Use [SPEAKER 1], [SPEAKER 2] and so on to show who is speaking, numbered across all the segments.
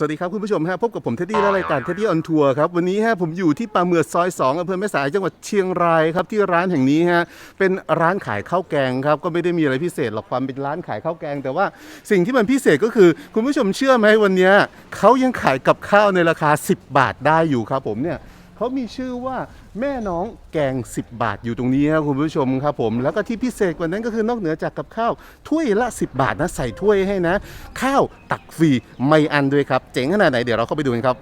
[SPEAKER 1] สวัสดีครับคุณผู้ชมฮะพบกับผมเท็ดดี้และรายการเท็ดดี้ออนทัวร์ครับวันนี้ฮะผมอยู่ที่ปลาเมือซอย2อำเภอแม่สายจังหวัดเชียงรายครับที่ร้านแห่งนี้ฮะเป็นร้านขายข้าวแกงครับก็ไม่ได้มีอะไรพิเศษหรอกความเป็นร้านขายข้าวแกง แต่ว่าสิ่งที่มันพิเศษก็คือ คุณผู้ชมเชื่อไหมวันนี้เขายังขายกับข้าวในราคา 10 บาทได้อยู่ครับผมเนี่ย เขามีชื่อว่าแม่น้องแกง 10 บาทอยู่ตรงนี้ครับคุณผู้ชมครับผมแล้วก็ที่พิเศษกว่านั้นก็คือนอกเหนือจากกับข้าวถ้วยละ 10 บาทนะใส่ถ้วยให้นะ ข้าวตักฟรีไม่อันด้วยครับ เจ๋งขนาดไหนเดี๋ยวเราเข้าไปดูกันครับ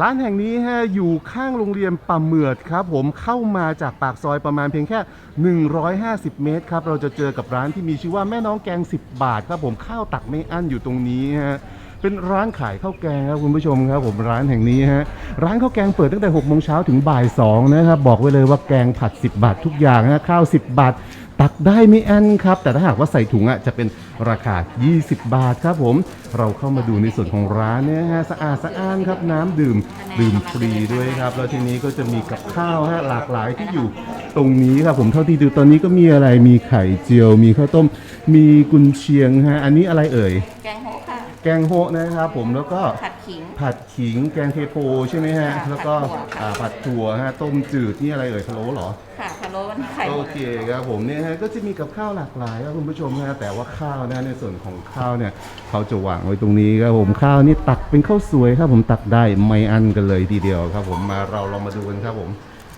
[SPEAKER 1] ร้านแห่งนี้ฮะอยู่ข้างโรงเรียนป่าเมือดครับ ผมเข้ามาจากปากซอยประมาณเพียงแค่ 150 เมตรครับ เราจะเจอกับร้านที่มีชื่อว่าแม่น้องแกง 10 บาทครับผมข้าวตักไม่อั้นอยู่ตรงนี้ฮะ เป็นร้านขายข้าวแกงครับคุณผู้ชมครับผมร้านแห่งนี้ฮะร้านข้าวแกงเปิดตั้งแต่6โมงเช้าถึงบ่าย2นะครับบอกไว้เลยว่าแกงผัด 10 บาททุกอย่างนะข้าว 10 บาท ตักได้ไม่อั้นครับ แต่ถ้าหากว่าใส่ถุงอะจะเป็นราคา 20 บาทครับผม เราเข้ามาดูในส่วนของร้านเนี่ยฮะสะอาดสะอ้านครับน้ำดื่มดื่มฟรีด้วยครับแล้วทีนี้ก็จะมีกับข้าวฮะหลากหลายที่อยู่ตรงนี้ครับผมเท่าที่ดูตอนนี้ก็มีอะไรมีไข่เจียว มีข้าวต้ม มีกุนเชียงฮะอันนี้อะไรเอ่ย
[SPEAKER 2] แกง
[SPEAKER 1] แกงโฮะนะครับผมแล้วก็
[SPEAKER 2] ผัดขิง
[SPEAKER 1] ผัดขิงแกงเทโพใช่ไหมฮะ
[SPEAKER 2] ค่ะ
[SPEAKER 1] แล้วก็
[SPEAKER 2] ผัดถั่วค่ะ
[SPEAKER 1] อ่าผัดถั่วฮะต้มจืดนี่อะไรเอ่ยพะโล้เหรอ
[SPEAKER 2] ค่ะพะโล้มันไข่ห
[SPEAKER 1] โอ
[SPEAKER 2] มด
[SPEAKER 1] เคครับผมเนี่ยฮะก็จะมีกับข้าวหลากหลายครับคุณผู้ชมนะแต่ว่าข้าวนะในส่วนของข้าวเนี่ยเขาจะวางไว้ตรงนี้ครับผมข้าวนี่ตักเป็นข้าวสวยครับผมตักได้ไม่อั้นกันเลยทีเดียวครับ ผมมาเราลองมาดูกันครับผม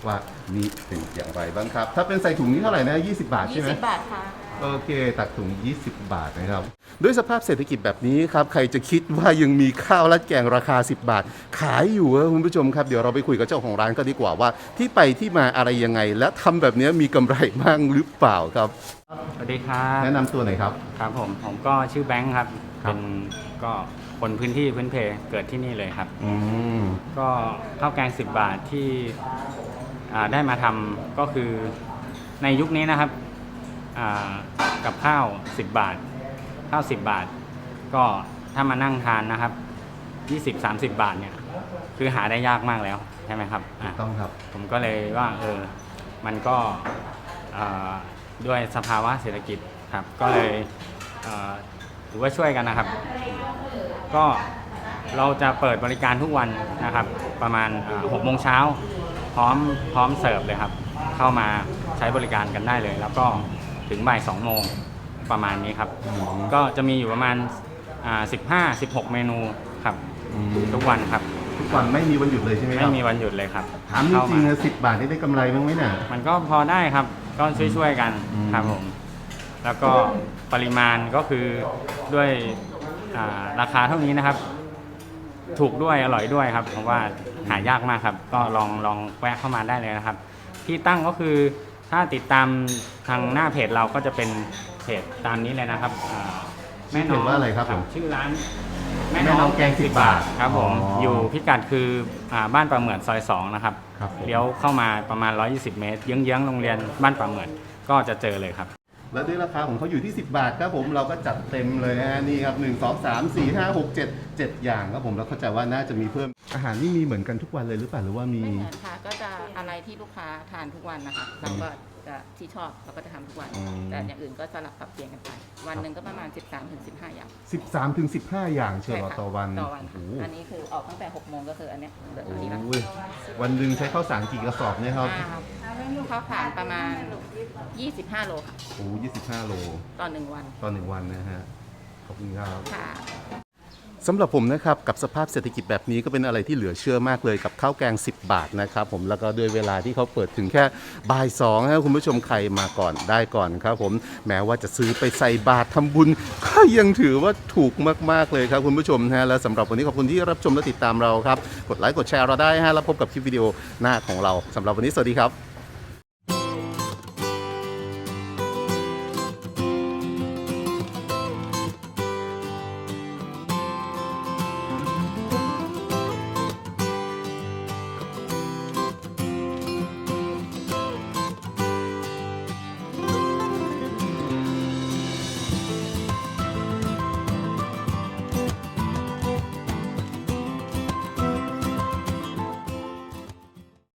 [SPEAKER 1] ว่านี่เป็นอย่างไรบ้างครับ ถ้าเป็นใส่ถุงนี้เท่าไหร่นะ20 บาท
[SPEAKER 2] ยี่
[SPEAKER 1] ใช่ไหม
[SPEAKER 2] สิบบาทค่ะ
[SPEAKER 1] โอเค ตักถุง 20 บาทนะครับ ด้วยสภาพเศรษฐกิจแบบนี้ครับ ใครจะคิดว่ายังมีข้าวราดแกงราคา 10 บาท ขายอยู่ครับคุณผู้ชมครับ เดี๋ยวเราไปคุยกับเจ้าของร้านก็ดีกว่าว่า ที่ไปที่มาอะไรยังไง และทำแบบนี้มีกำไรบ้างหรือเปล่าครับ
[SPEAKER 3] สวัสดีครับ
[SPEAKER 1] แนะนำตัวหน่อยครับ
[SPEAKER 3] ครับผม ผมก็ชื่อแบงค์ครับ
[SPEAKER 1] ครับ
[SPEAKER 3] เป็นก็คนพื้นที่พื้นเพเกิดที่นี่เลยครับ
[SPEAKER 1] อืม
[SPEAKER 3] ก็ข้าวแกง 10 บาทที่อ่าได้มาทำก็คือในยุคนี้นะครับอ่า กับข้าว 10 บาท ข้าว 10 บาท ก็ถ้ามานั่งทานนะครับ 20-30 บาทเนี่ยคือหาได้ยากมากแล้วใช่ไหมครับอะ
[SPEAKER 1] ต้องครับ
[SPEAKER 3] ผมก็เลยว่าเออมันก็เอ่อด้วยสภาวะเศรษฐกิจครับก็เลยเอ่อถือว่าช่วยกันนะครับ ก็เราจะเปิดบริการทุกวันนะครับ ประมาณหกโมงเช้าพร้อมพร้อมเสิร์ฟเลยครับ เข้ามาใช้บริการกันได้เลย แล้วก็ ถึงบ่ายสองโมงประมาณนี้ครับ ก็จะมีอยู่ประมาณสิบห้าสิบหกเมนูครับ
[SPEAKER 1] อืม
[SPEAKER 3] ทุกวันครับ
[SPEAKER 1] ทุกวันไม่มีวันหยุดเลยใช่ไหมค
[SPEAKER 3] ไม่
[SPEAKER 1] รับ
[SPEAKER 3] มีวันหยุดเลยครับ
[SPEAKER 1] ถามจ
[SPEAKER 3] เข้
[SPEAKER 1] ริงๆ
[SPEAKER 3] มา
[SPEAKER 1] นะสิบบาทนี่ได้กำไรบ้างไหมเนี่ย
[SPEAKER 3] มันก็พอได้ครับก็ช่วยๆกัน
[SPEAKER 1] อืม
[SPEAKER 3] ครับผม แล้วก็ปริมาณก็คือด้วยอ่าราคาเท่านี้นะครับ ถูกด้วยอร่อยด้วยครับ เพราะว่าหายากมากครับ ก็ลองลองแวะเข้ามาได้เลยนะครับ ที่ตั้งก็คือ ถ้าติดตามทางหน้าเพจเราก็จะเป็นเพจตามนี้เลยนะครับอ่า
[SPEAKER 1] ชื่อเพจว่าอะไรครับผม
[SPEAKER 3] ชื่อร้าน
[SPEAKER 1] แม่น้องแกง10บาท
[SPEAKER 3] ครับผม
[SPEAKER 1] อ๋ออ
[SPEAKER 3] อยู่พิกัดคืออ่าบ้านประเหมือนซอยสองนะครับ
[SPEAKER 1] ครับผม
[SPEAKER 3] เลี้ยวเข้ามาประมาณ 120 เมตรเยื้องๆโรงเรียนบ้านป่าเหมือนก็จะเจอเลยครับ
[SPEAKER 1] และด้วยราคาของเขาอยู่ที่ 10 บาทครับผมเราก็จัดเต็มเลยนะฮะนี่ครับ 1 2 3 4 5 6 7 7 อย่างครับผมแล้วเข้าใจว่าน่าจะมีเพิ่มอาหารนี่มีเหมือนกันทุกวันเลยหรือเปล่าหรือว่ามี
[SPEAKER 2] ไม่เหมือนค่ะก็จะอะไร ที่ลูกค้าทานทุกวันนะคะเราก็จะที่ชอบเราก็จะทำทุกวัน
[SPEAKER 1] อืม
[SPEAKER 2] แต่อย่างอื่นก็สลับปรับเปลี่ยนกันไป วันหนึ่งก็ประมาณ 13ถึง15 อย่าง
[SPEAKER 1] 13ถึง15 อย่างเชียวเหรอ
[SPEAKER 2] ค่ะ
[SPEAKER 1] ต่อวัน
[SPEAKER 2] ต่อวัน
[SPEAKER 1] โอ้
[SPEAKER 2] ค่ะ
[SPEAKER 1] โห
[SPEAKER 2] อันนี้คือออกตั้งแต่6โมงก็คืออันเนี้ยเหลือ
[SPEAKER 1] โอ้
[SPEAKER 2] อันนี้ละ
[SPEAKER 1] โหวันหนึ่งใช้ข้าวสารกี่กระสอบเนี่ยครับ
[SPEAKER 2] อ่าข้าวผ่านประมาณ 25 โลค่ะ
[SPEAKER 1] โอ้25 โล
[SPEAKER 2] ต่อหนึ่งวัน
[SPEAKER 1] ต่อหนึ่งวันนะฮะ ขอบคุณครับ
[SPEAKER 2] ค่ะ
[SPEAKER 1] สำหรับผมนะครับกับสภาพเศรษฐกิจแบบนี้ก็เป็นอะไรที่เหลือเชื่อมากเลยกับข้าวแกง 10 บาทนะครับผมแล้วก็ด้วยเวลาที่เขาเปิดถึงแค่บ่ายสองนะครับคุณผู้ชมใครมาก่อนได้ก่อนครับผมแม้ว่าจะซื้อไปใส่บาตรทำบุญก็ยังถือว่าถูกมากๆเลยครับคุณผู้ชมนะฮะและสำหรับวันนี้ขอบคุณที่รับชมและติดตามเราครับกดไลค์กดแชร์เราได้ฮะแล้วพบกับคลิปวิดีโอหน้าของเราสำหรับวันนี้สวัสดีครับ